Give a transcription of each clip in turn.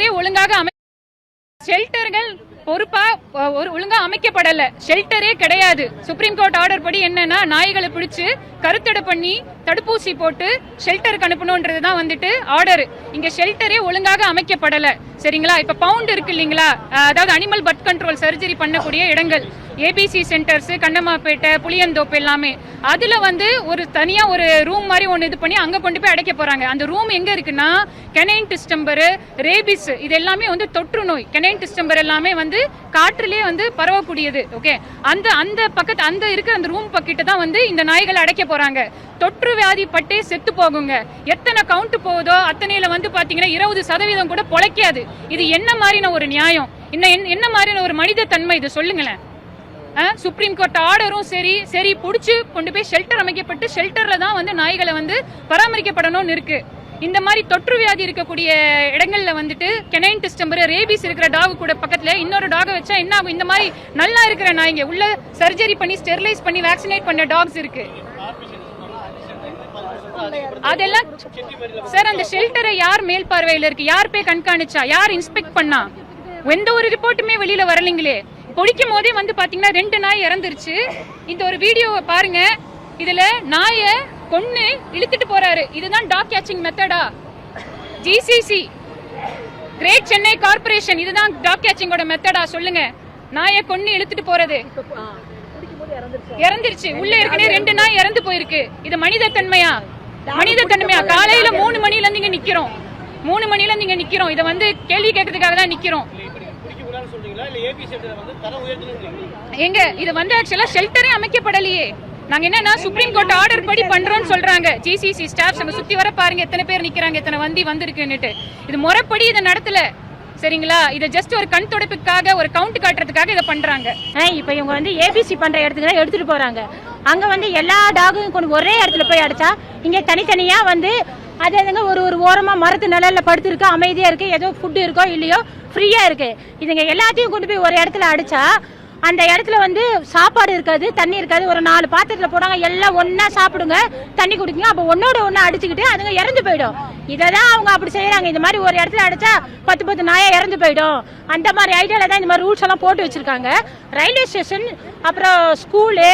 ஷெல்டரே ஒழுங்காக அமை ஷெல்டர்கள் பொறுப்பா ஒரு ஒழுங்கா அமைக்கப்படல. ஷெல்டரே கிடையாது. சுப்ரீம் கோர்ட் ஆர்டர் படி என்னன்னா நாய்களை பிடிச்சு கருத்தடை பண்ணி தடுப்பூசி போட்டு ஷெல்டருக்கு அனுப்பணும்ன்றது தான் வந்துட்டு ஆர்டர் இங்க ஷெல்டரே ஒழுங்காக அமைக்கப்படல. சரிங்களா? இப்ப பவுண்ட் இருக்கு இல்லைங்களா? அதாவது அனிமல் பர்த் கண்ட்ரோல் சர்ஜரி பண்ணக்கூடிய இடங்கள். ஏபிசி சென்டர்ஸு கண்ணம்மாப்பேட்டை புளியந்தோப்பு எல்லாமே. அதில் வந்து ஒரு தனியாக ஒரு ரூம் மாதிரி ஒன்று இது பண்ணி அங்கே கொண்டு போய் அடைக்க போகிறாங்க அந்த ரூம் எங்கே இருக்குன்னா கெனைன் டிஸ்டம்பரு ரேபிஸ் இது எல்லாமே வந்து தொற்று நோய். கெனைன் டிஸ்டம்பர் எல்லாமே வந்து காற்றுலயே வந்து பரவக்கூடியது ஓகே அந்த அந்த பக்கத்து அந்த இருக்கிற அந்த ரூம் பக்கிட்ட தான் வந்து இந்த நாய்கள் அடைக்க போகிறாங்க தொற்று வியாதி பட்டே செத்து போகுங்க. எத்தனை கவுண்ட் போகுதோ அத்தனையில வந்து பார்த்தீங்கன்னா இருபது சதவீதம் கூட பொழைக்காது. இது என்ன மாதிரின ஒரு நியாயம்? என்ன என்ன மாதிரியான ஒரு மனித தன்மை இது? சொல்லுங்களேன். சுப்ரீம் கோர்ட் ஆர்டரும் சரி சரி பிடிச்சி கொண்டு போய் ஷெல்டர் அமைக்கப்பட்டு ஷெல்டரில் தான் வந்து நாய்களை வந்து பராமரிக்கப்படணும்னு இருக்குது இந்த மாதிரி தொற்று வியாதி இருக்கக்கூடிய இடங்கள்ல வந்துட்டு கெனைன் டிஸ்டம்பர் ரேபிஸ் இருக்கிற டாக் கூட பக்கத்துல இன்னொரு டாகை வச்சா என்ன ஆகும்? இந்த மாதிரி நல்லா இருக்கிற நாய்ங்க உள்ள சர்ஜரி பண்ணி ஸ்டெர்லைஸ் பண்ணி வேக்சினேட் பண்ண டாக்ஸ் இருக்கு. அதெல்லாம் சார் அந்த ஷெல்டரை யார் மேல் பார்வையில இருக்கு? யார் போய் கண்காணிச்சா? யார் இன்ஸ்பெக்ட் பண்ணா? எந்த ஒரு ரிப்போர்ட்டுமே வெளியில வரலைங்களே. பொடிக்கும் போதே வந்து பார்த்தீங்கன்னா ரெண்டு நாய் இறந்துருச்சு. இந்த ஒரு வீடியோவை பாருங்க. இதுல நாயை கொன்று இழுத்துட்டு போறாரு. இதுதான் டாக் கேச்சிங் மெத்தடா ஜிசிசி கிரேட் சென்னை கார்ப்பரேஷன் இதுதான் டாக் கேச்சிங்கோட மெத்தடா சொல்லுங்க. நாயை கொன்று இழுத்துட்டு போறது. இறந்துருச்சு. உள்ள ஏற்கனவே ரெண்டு நாய் இறந்து போயிருக்கு. இது மனித தன்மையா? மனித தன்மையா? காலையில மூணு மணில இருந்து இங்க நிக்கிறோம். மூணு மணில இருந்து இங்க நிக்கிறோம். இத வந்து கேள்வி கேட்கறதுக்காக தான் நிக்கிறோம். எங்க இது வந்து ஆக்சுவலா ஷெல்டரே அமைக்கப்படலையே. நாங்க என்னன்னா சுப்ரீம் கோர்ட் ஆர்டர் படி பண்றோம்னு சொல்றாங்க. ஜிசிசி ஸ்டாஃப்ஸ் அங்க சுத்தி வர பாருங்க எத்தனை பேர் நிக்கிறாங்க எத்தனை வண்டி வந்திருக்குன்னுட்டு. இது முறைப்படி இதை நடத்தல. சரிங்களா? இதை ஜஸ்ட் ஒரு கண் துடைப்புக்காக ஒரு கவுண்ட் காட்டுறதுக்காக இதை பண்றாங்க. இப்போ இவங்க வந்து ஏபிசி பண்ற இடத்துக்கு தான் எடுத்துட்டு போறாங்க. அங்க வந்து எல்லா டாகும் கொண்டு ஒரே இடத்துல போய் அடைச்சா இங்க தனித்தனியா வந்து அது அதுங்க ஒரு ஒரு ஓரமாக மரத்து நிழலில் படுத்துருக்கு அமைதியாக இருக்குது ஏதோ ஃபுட்டு இருக்கோ இல்லையோ ஃப்ரீயாக இருக்குது இதுங்க எல்லாத்தையும் கொண்டு போய் ஒரு இடத்துல அடித்தா அந்த இடத்துல வந்து சாப்பாடு இருக்காது தண்ணி இருக்காது. ஒரு நாலு பாத்திரத்தில் போனாங்க எல்லாம் ஒன்றா சாப்பிடுங்க தண்ணி குடிக்குங்க. அப்போ ஒன்னோட ஒன்று அடிச்சுக்கிட்டு அதுங்க இறந்து போயிடும். இதை தான் அவங்க அப்படி செய்கிறாங்க இந்த மாதிரி ஒரு இடத்துல அடித்தா பத்து பத்து நாயாக இறந்து போயிடும். அந்த மாதிரி ஐடியாவில் தான் இந்த மாதிரி ரூல்ஸ் எல்லாம் போட்டு வச்சுருக்காங்க. ரயில்வே ஸ்டேஷன் அப்புறம் ஸ்கூலு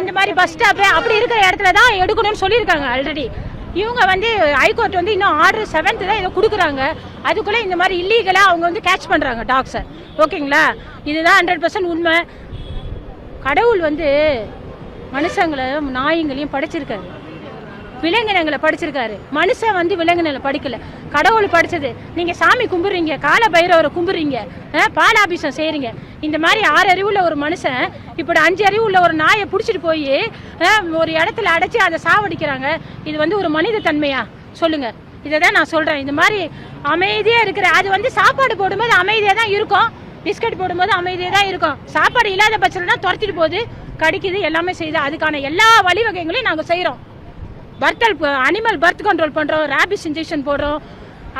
இந்த மாதிரி பஸ் ஸ்டாப்பு அப்படி இருக்கிற இடத்துல தான் எடுக்கணும்னு சொல்லியிருக்காங்க ஆல்ரெடி இவங்க வந்து ஹைகோர்ட் வந்து இன்னும் ஆர்டர் செவன்த்து தான் இதை கொடுக்குறாங்க. அதுக்குள்ளே இந்த மாதிரி இல்லீகலாக அவங்க வந்து கேட்ச் பண்ணுறாங்க டாக்ஸை ஓகேங்களா? இதுதான் ஹண்ட்ரட் பர்சன்ட் உண்மை. கடவுள் வந்து மனுஷங்களை நாய்ங்களையும் படைச்சிருக்காரு. விலங்கினங்களை படிச்சிருக்காரு. மனுஷன் வந்து விலங்கினங்களை படிக்கல. கடவுள் படிச்சது. நீங்க சாமி கும்பிடுறீங்க கால பைரவரை கும்பிடுறீங்க பாலாபிஷம் செய்கிறீங்க இந்த மாதிரி ஆறு அறிவுள்ள ஒரு மனுஷன் இப்படி அஞ்சு அறிவு உள்ள ஒரு நாயை பிடிச்சிட்டு போய் ஒரு இடத்துல அடைச்சி அதை சாவடிக்கிறாங்க. இது வந்து ஒரு மனித தன்மையா? சொல்லுங்க. இதை தான் நான் சொல்றேன். இந்த மாதிரி அமைதியா இருக்கிற அது வந்து சாப்பாடு போடும்போது அமைதியா தான் இருக்கும். பிஸ்கட் போடும்போது அமைதியாக தான் இருக்கும். சாப்பாடு இல்லாத பட்சம்னா தான் துரத்திட்டு போகுது கடிக்குது எல்லாமே செய்யுது. அதுக்கான எல்லா வழிவகைகளையும் நாங்கள் செய்கிறோம் பர்த்தல் அனிமல் பர்த் கண்ட்ரோல் பண்ணுறோம் ரேபிஸ் இன்ஜெக்ஷன் போடுறோம்.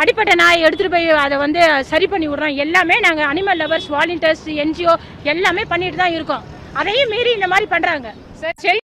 அடிப்பட்ட நாயை எடுத்துகிட்டு போய் அதை வந்து சரி பண்ணி விடுறோம். எல்லாமே நாங்கள் அனிமல் லவர்ஸ் வாலண்டியர்ஸ் என்ஜிஓ எல்லாமே பண்ணிட்டு தான் இருக்கோம். அதையும் மீறி இந்த மாதிரி பண்ணுறாங்க சார்.